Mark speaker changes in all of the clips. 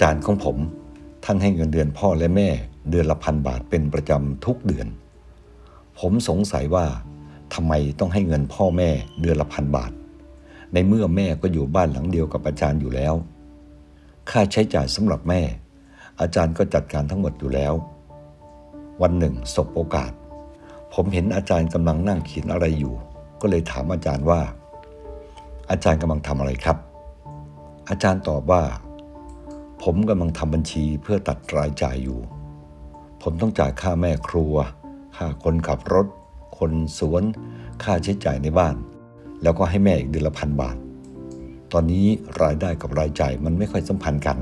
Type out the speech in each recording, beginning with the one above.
Speaker 1: จารย์ของผม ท่านให้เงินเดือนพ่อและแม่เดือนละพันบาทเป็นประจำทุกเดือน ผมสงสัยว่าทำไมต้องให้เงินพ่อแม่เดือนละพันบาท ในเมื่อแม่ก็อยู่บ้านหลังเดียวกับอาจารย์อยู่แล้ว ค่าใช้จ่ายสำหรับแม่ อาจารย์ก็จัดการทั้งหมดอยู่แล้ว วันหนึ่งสบโอกาส ผมเห็นอาจารย์กำลังนั่งเขียนอะไรอยู่ ก็เลยถามอาจารย์ว่า อาจารย์กำลังทำอะไรครับ อาจารย์ตอบว่า ผมกำลังทำบัญชีเพื่อตัดรายจ่ายอยู่ ผมต้องจ่ายค่าแม่ครัว ค่าคนขับรถ คนสวน ค่าใช้จ่ายในบ้าน แล้วก็ให้แม่อีกเดือนละพันบาท ตอนนี้รายได้กับรายจ่ายมันไม่ค่อยสัมพันธ์กัน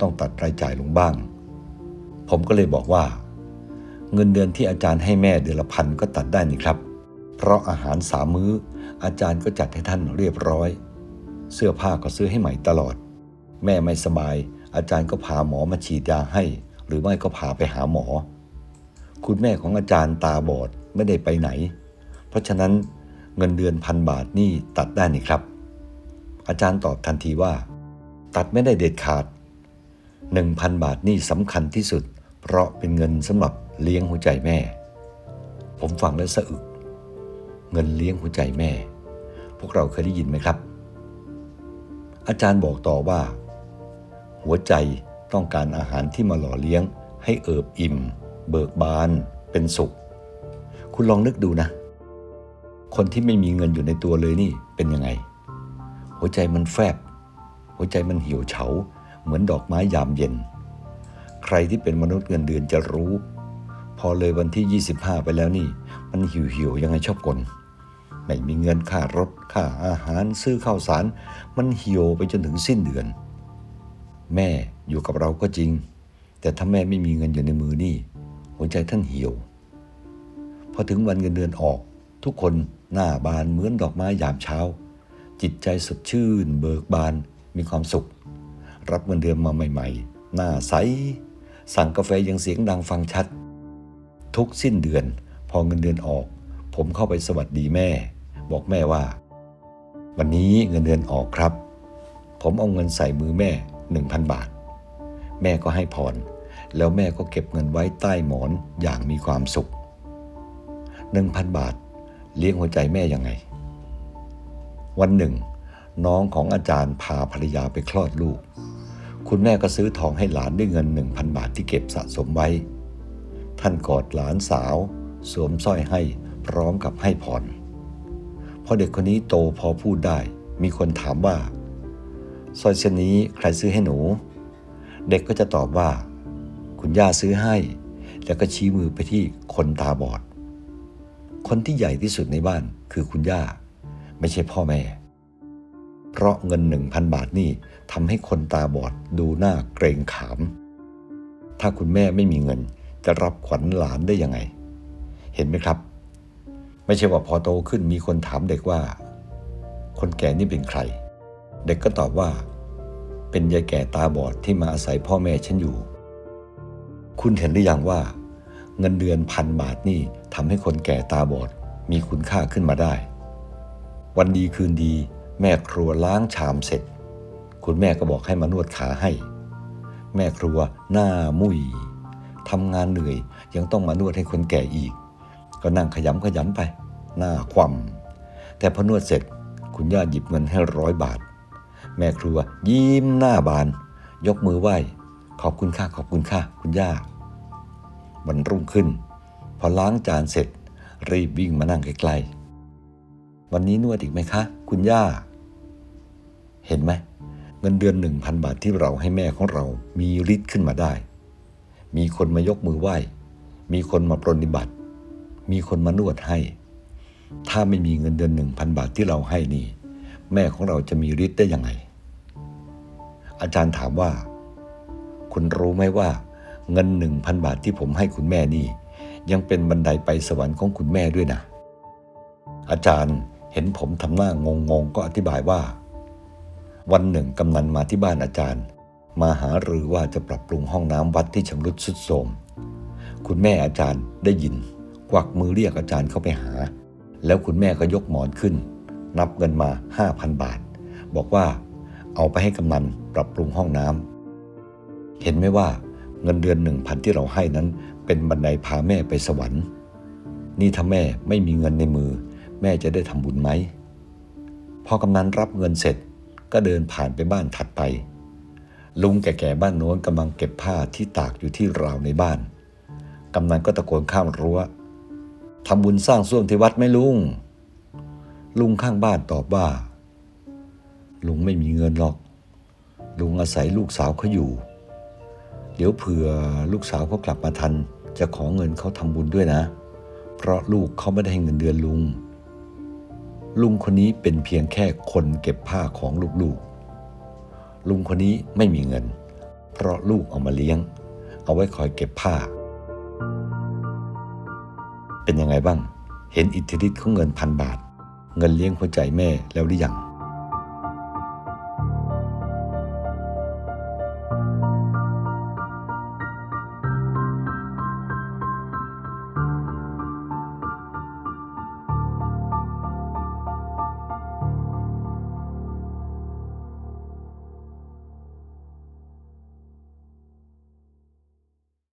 Speaker 1: ต้องตัดรายจ่ายลงบ้าง ผมก็เลยบอกว่า เงินเดือนที่อาจารย์ให้แม่เดือนละพันก็ตัดได้นี่ครับ เพราะอาหารสามมื้อ อาจารย์ก็จัดให้ท่านเรียบร้อย เสื้อผ้าก็ซื้อให้ใหม่ตลอด แม่ไม่สบาย อาจารย์ก็พาหมอมาฉีดยาให้ หรือไม่ก็พาไปหาหมอ คุณแม่ของอาจารย์ตาบอดไม่ได้ไปไหน เพราะฉะนั้นเงินเดือนพันบาทนี่ตัดได้นี่ครับ อาจารย์ตอบทันทีว่า ตัดไม่ได้เด็ดขาด 1,000 บาทนี่สำคัญที่สุด เพราะเป็นเงินสำหรับเลี้ยงหัวใจแม่ ผมฟังแล้วสะอึก เงินเลี้ยงหัวใจแม่ พวกเราเคยได้ยินไหมครับ อาจารย์บอกต่อว่า หัวใจต้องการอาหารที่มาหล่อเลี้ยง ให้เอิบอิ่ม เบิกบาน เป็นสุข คุณลองนึกดูนะ คนที่ไม่มีเงินอยู่ในตัวเลยนี่เป็นยังไง หัวใจมันแฟบ หัวใจมันเหี่ยวเฉา เหมือนดอกไม้ยามเย็น ใครที่เป็นมนุษย์เงินเดือนจะรู้ พอเลยวันที่ 25 ไปแล้วนี่ มันหิวหิวยังไงชอบกลไม่มีเงินค่ารถค่าอาหารซื้อข้าวสาร มันเหี่ยวไปจนถึงสิ้นเดือน แม่อยู่กับเราก็จริง แต่ถ้าแม่ไม่มีเงินอยู่ในมือนี่ หัวใจท่านเหี่ยว พอถึงวันเงินเดือนออก ทุกคนหน้าบานเหมือนดอกไม้ยามเช้า จิตใจสดชื่น เบิกบานมีความสุข รับเงินเดือนมาใหม่ ๆ หน้าใส สั่งกาแฟยังเสียงดังฟังชัด ทุกสิ้นเดือน พอเงินเดือนออก ผมเข้าไปสวัสดีแม่ บอกแม่ว่า วันนี้เงินเดือนออกครับ ผมเอาเงินใส่มือแม่ 1,000 บาท แม่ก็ให้พร แล้วแม่ก็เก็บเงินไว้ใต้หมอนอย่างมีความสุข 1,000 บาท เลี้ยงหัวใจแม่ยังไง วันหนึ่ง น้องของอาจารย์พาภรรยาไปคลอดลูก คุณแม่ก็ซื้อทองให้หลานด้วยเงิน 1,000 บาทที่เก็บสะสมไว้ ท่านกอดหลานสาว สวมสร้อยให้พร้อมกับให้พรพอเด็กคนนี้โตพอพูดได้ มีคนถามว่า สร้อยเส้นนี้ใครซื้อให้หนู เด็กก็จะตอบว่า คุณย่าซื้อให้ แล้วก็ชี้มือไปที่คนตาบอด คนที่ใหญ่ที่สุดในบ้านคือคุณย่า ไม่ใช่พ่อแม่ เพราะเงินหนึ่งพันบาทนี่ทำให้คนตาบอดดูหน้าเกรงขาม ถ้าคุณแม่ไม่มีเงินจะรับขวัญหลานได้ยังไง เห็นไหมครับ ไม่ใช่ว่าพอโตขึ้นมีคนถามเด็กว่า คนแก่นี่เป็นใคร เด็กก็ตอบว่า เป็นยายแก่ตาบอดที่มาอาศัยพ่อแม่ฉันอยู่ คุณเห็นหรือยังว่า เงินเดือนพันบาทนี่ทำให้คนแก่ตาบอดมีคุณค่าขึ้นมาได้ วันดีคืนดีแม่ครัวล้างชามเสร็จ คุณแม่ก็บอกให้มานวดขาให้ แม่ครัวหน้ามุยทำงานเหนื่อยยังต้องมานวดให้คนแก่อีก ก็นั่งขยำขยำไป หน้าคว่ำแต่พอนวดเสร็จคุณย่าหยิบเงินให้ร้อยบาท แม่ครัว ยิ้มหน้าบาน ยกมือไหว้ ขอบคุณค่าขอบคุณค่าคุณย่าวันรุ่งขึ้น พอล้างจานเสร็จ รีบวิ่งมานั่งใกลๆวันนี้นวดอีกไหมคะ คุณย่า เห็นไหม เงินเดือนหนึ่งพันบาทที่เราให้แม่ของเรามีฤทธิ์ขึ้นมาได้ มีคนมายกมือไหว้ มีคนมาปรนนิบัติ มีคนมานวดให้ ถ้าไม่มีเงินเดือนหนึ่งพันบาทที่เราให้นี่ แม่ของเราจะมีฤทธิ์ได้ยังไง อาจารย์ถามว่า คุณรู้ไหมว่า เงินหนึ่งพันบาทที่ผมให้คุณแม่นี่ ยังเป็นบันไดไปสวรรค์ของคุณแม่ด้วยนะ อาจารย์เห็นผมทำหน้างงๆก็อธิบายว่า วันหนึ่งกำนันมาที่บ้านอาจารย์ มาหารือว่าจะปรับปรุงห้องน้ำวัดที่ชำรุดทรุดโทรมคุณแม่อาจารย์ได้ยิน กวักมือเรียกอาจารย์เข้าไปหา แล้วคุณแม่ก็ยกหมอนขึ้น นับเงินมา 5,000 บาท บอกว่าเอาไปให้กำนันปรับปรุงห้องน้ำเห็นไหมว่าเงินเดือนหนึ่งพันที่เราให้นั้น เป็นบันไดพาแม่ไปสวรรค์ นี่ถ้าแม่ไม่มีเงินในมือ แม่จะได้ทำบุญไหม พอกำนันรับเงินเสร็จก็เดินผ่านไปบ้านถัดไป ลุงแก่ๆบ้านโน้นกำลังเก็บผ้าที่ตากอยู่ที่ราวในบ้าน กำนันก็ตะโกนข้ามรั้วทำบุญสร้างส้วมที่วัดไหมลุง ลุงข้างบ้านตอบว่า ลุงไม่มีเงินหรอก ลุงอาศัยลูกสาวเขาอยู่ เดี๋ยวเผื่อลูกสาวเขากลับมาทัน จะขอเงินเขาทำบุญด้วยนะ เพราะลูกเขาไม่ได้ให้เงินเดือนลุง ลุงคนนี้เป็นเพียงแค่คนเก็บผ้าของลูกๆ ลุงคนนี้ไม่มีเงิน เพราะลูกเอามาเลี้ยง เอาไว้คอยเก็บผ้า เป็นยังไงบ้าง เห็นอิทธิฤทธิ์ของเงินพันบาท เงินเลี้ยงหัวใจแม่แล้วหรือยัง